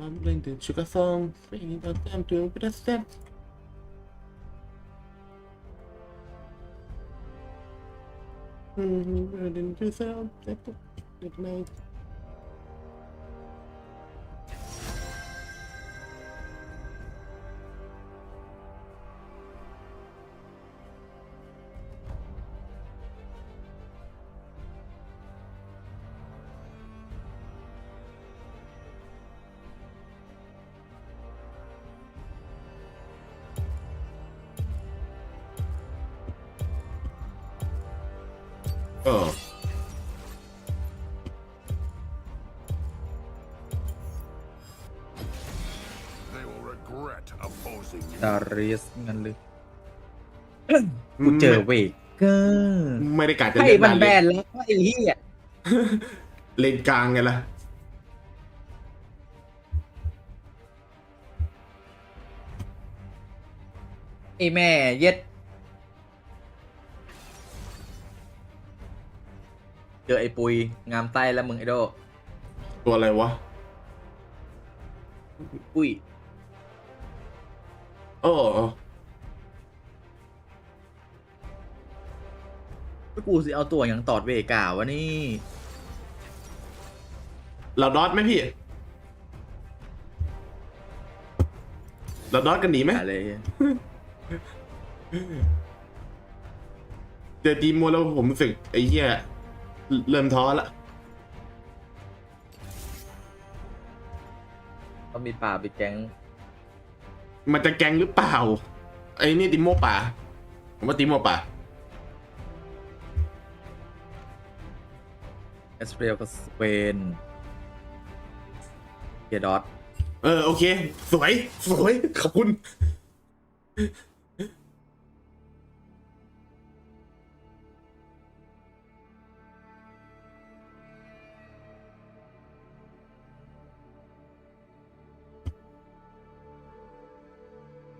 I'm going to sugar song, singing about them to a step. Mm-hmm, I didn't do so. Good night. เออ They will regret opposing you. ดาริสงั้นเลยกูเจอเวกเกอร์ไม่ได้กะจะให้เล่นมันนานแบเลยนแล้วไอ้เหี้ยเลนกลางไงล่ะไอ้แม่เย็ด เจอไอ้ปุยงามไต้แล้วมึงไอโดตัวอะไรวะปุยโอ้กูสิเอาตัวอย่างตอดเวกาวะนี่เราดอทไหมพี่ เราดอทกันหนีไหมอะไรเจอทีมมัวแล้วผมรู้สึกไอ้เหี้ย เริ่มท้อละต้องมีป่าไปแก๊งมันจะแกงหรือเปล่าไอ้นี่ติโมป่าผมว่าติโมป่าเอสเปรียลกับสเปนเกียร์ดอทเออโอเค สวย สวย ขอบคุณ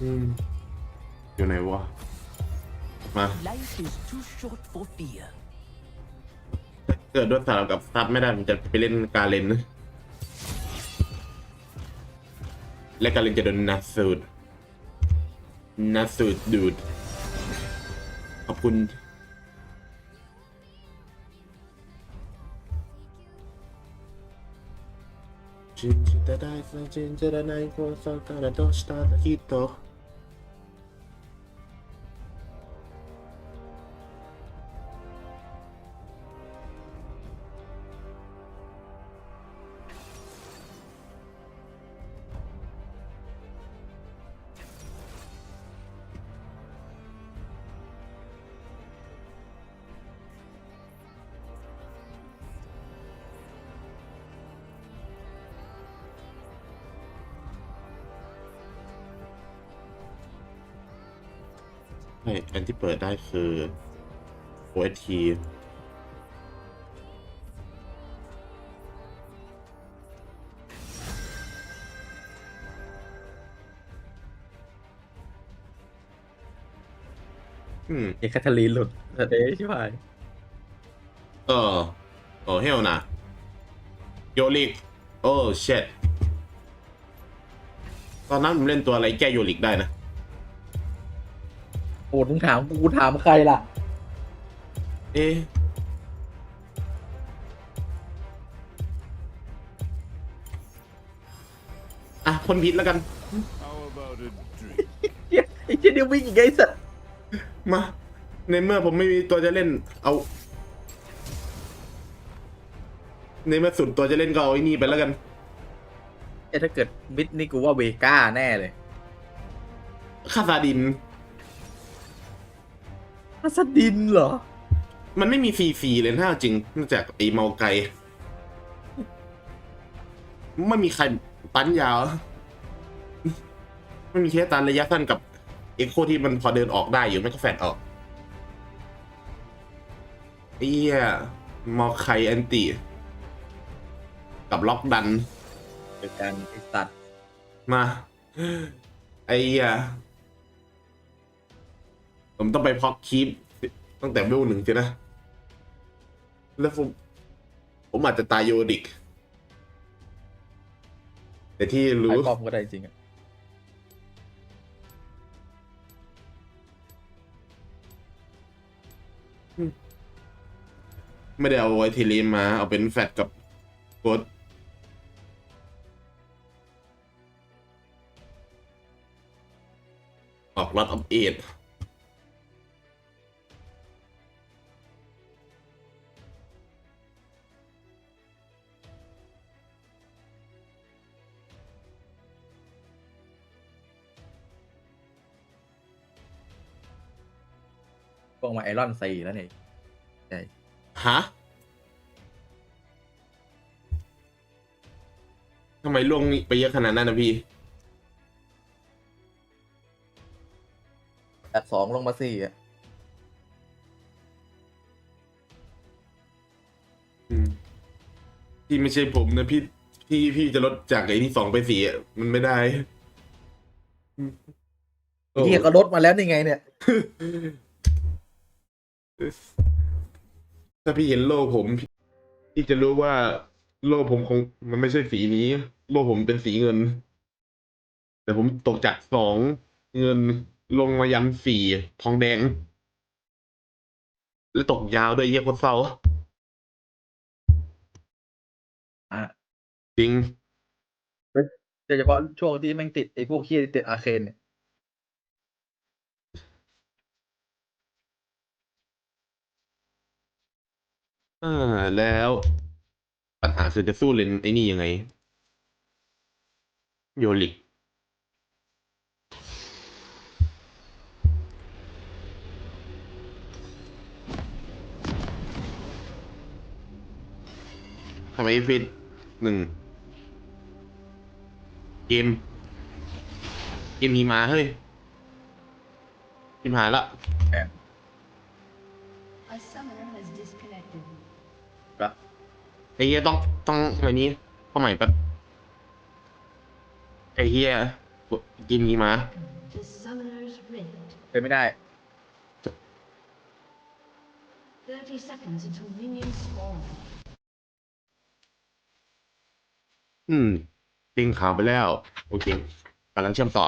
อืม อยู่ไหนวะ มา Life is too short for fear. เกิดด้วยสารกับซับไม่ได้ผมจะไปเล่นกาเลนนะและกาเลนจะโดนนัดสูดนัดสูดดูด ขอบคุณ 信じた大事な信じらないことからどうしたらきっと ช่อันที่เปิดได้คือ OST อืม เอกแคทเธอรีนหลุดเอ๊ะชิบหายเออโอ้เฮลนะโยลิก โอ้เชดตอนนั้นผมเล่นตัวอะไรแก้โยลิกได้นะโอ้มึงถามกูถามใครล่ะ เอ๊ะอะคนผิดแล้วกัน How about a drink? เหี้ยไอ้เจเดียววิ่งอีกไอ้สัตว์มา ในเมื่อผมไม่มีตัวจะเล่น เอา ในเมื่อสุดตัวจะเล่นก็เอาไอ้นี่ไปแล้วกันเอ้ยถ้าเกิดมิดนี่กูว่าเวก้าแน่เลย คาซาดิน ฮัสดินเหรอ มันไม่มีฟรีๆเลยถ้าเอาจริงนอกจากไอ้เมาไกไม่มีใครตันยาว ไม่มีแค่ตันระยะสั้นกับเอ็กโคที่มันพอเดินออกได้อยู่ไม่ก็แฟดออกเอียมอไคแอนติ กับล็อกดันเกิดการไอ้สัตว์มา ไอ้เหี้ย ผมต้องไปพอกคีปตั้งแต่เวลหนึ่งใช่นะ แล้วผมผมอาจจะตายโยดิก แต่ที่ไอ้รู้ปอมก็ได้จริงอะไม่ได้เอาไวทีลีมา เอาเป็นแฟตกับโกดออกรถออฟเอ็ดพ วกมาไอรอนซีแล้วนี่ใช่ฮะทำไมล่วงไปเยอะขนาดนั้นนะพี่ จากสองลงมาสี่อะอืมพี่ไม่ใช่ผมนะพี่พี่พี่จะลดจากไอ้ที่สองไปสี่อะมันไม่ได้ไอ้เฮียก็ลดมาแล้วนี่ไงเนี่ย ถ้าพี่เห็นโล่ผมพี่พี่จะรู้ว่าโล่ผมคงมันไม่ใช่สีนี้ โล่ผมเป็นสีเงิน แต่ผมตกจากสองเงินลงมายันสี่ทองแดง แล้วตกยาวด้วยเยี่ยโคนเศร้าอะจริงโดยเฉพาะช่วงที่แม่งติดไอ้พวกขี้ยติดอาเคนเนี่ย อ่าแล้วปัญหาคือจะสู้เลนไอ้นี่ยังไง โยลิกทำไมฟิตหนึ่งเกมเกมมีมาเฮ้ยเกมหายละ A summoner has disconnected. ก็ไอ้เฮียต้องต้องอะไรนี้เข้าใหม่แป๊บไอ้เฮียกินงี้มา The summoner's rift. เป็นไม่ได้30 seconds until minions spawn. อืมติงข่าวไปแล้ว โอเคกำลังเชื่อมต่อ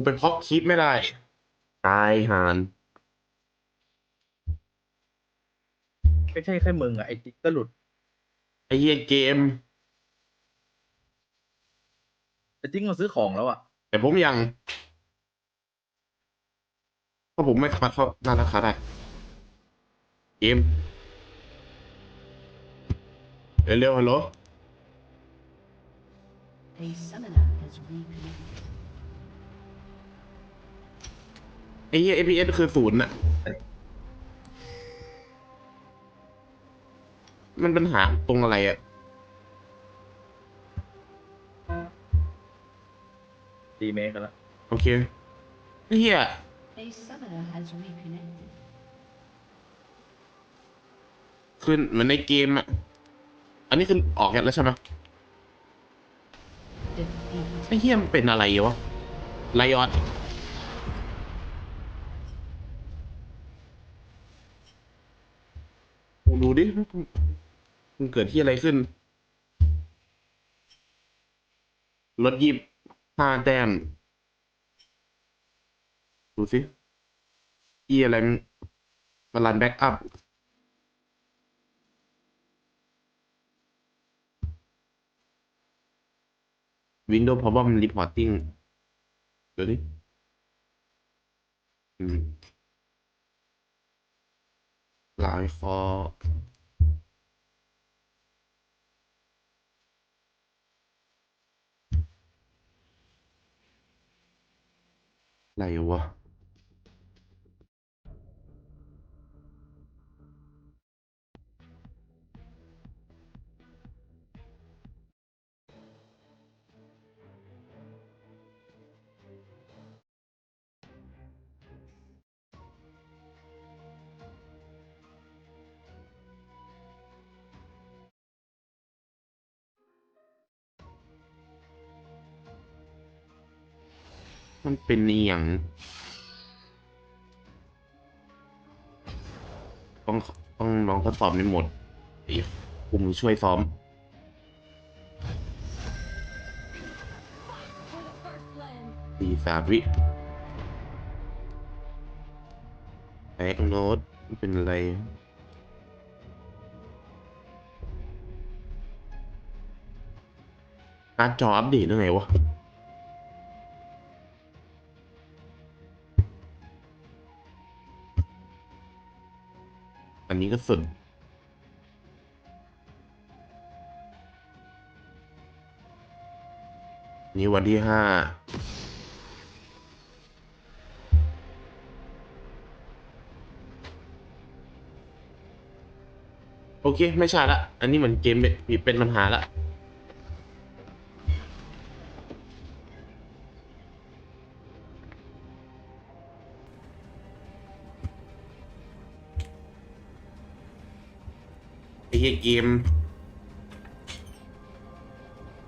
กูไปพอกคลิปไม่ได้ ตายหานไม่ใช่แค่มึงอะ ไอ้ติ๊กก็หลุด ไอ้เฮียเกมแต่ติ๊กมาซื้อของแล้วอะ แต่ผมยังเพราะผมไม่สามารถเข้าหน้าราคาได้ เกม เร็วๆฮัลโหล A summoner has reconnected. ไอ้เหี้ย FPS คือศูนย์อะมันปัญหาตรงอะไรอะดีเมกันแล้วโอเคไอ้เหี้ยคือเหมือนในเกมอะอันนี้คือออกกันแล้วใช่ไหมไอ้เหี้ยมันเป็นอะไรวะไลออน ดูดิ มันเกิดที่อะไรขึ้น ลดยิบห้าแต้ม ดูสิอีอะไรมันมารันแบ็กอัพ Windows Problem Reporting เดี๋ยวดิอืม ไรวะ มันเป็นอหย่างต้องต้องลองทดสอบในหมดกลุ่มช่วยซ้อมปีศาจวิแอกโน้ตเป็นอะไรการ์ดจออัปเดตยังไงวะ นี้ก็สุด นี่วันที่ห้าโอเค ไม่ใช่ละ อันนี้เหมือนเกมเป็นปัญหาละ เหี้ยเกม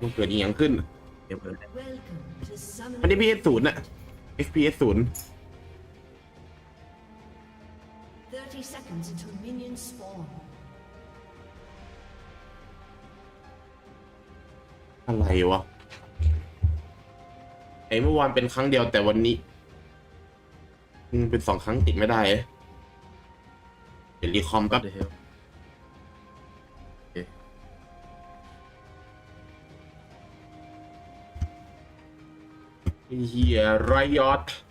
มันเกิดอีหยังขึ้นเดี๋ยวเพิ่ม Welcome to summoner. มันได้ PS ศูนย์อะ FPS ศูนย์30 seconds until minions spawn. อะไรวะ ไอ้เมื่อวานเป็นครั้งเดียวแต่วันนี้อืมเป็นสองครั้งติดไม่ได้เลยเดี๋ยวรีคอมแป๊บเดี๋ยว Yeah, uh, riot.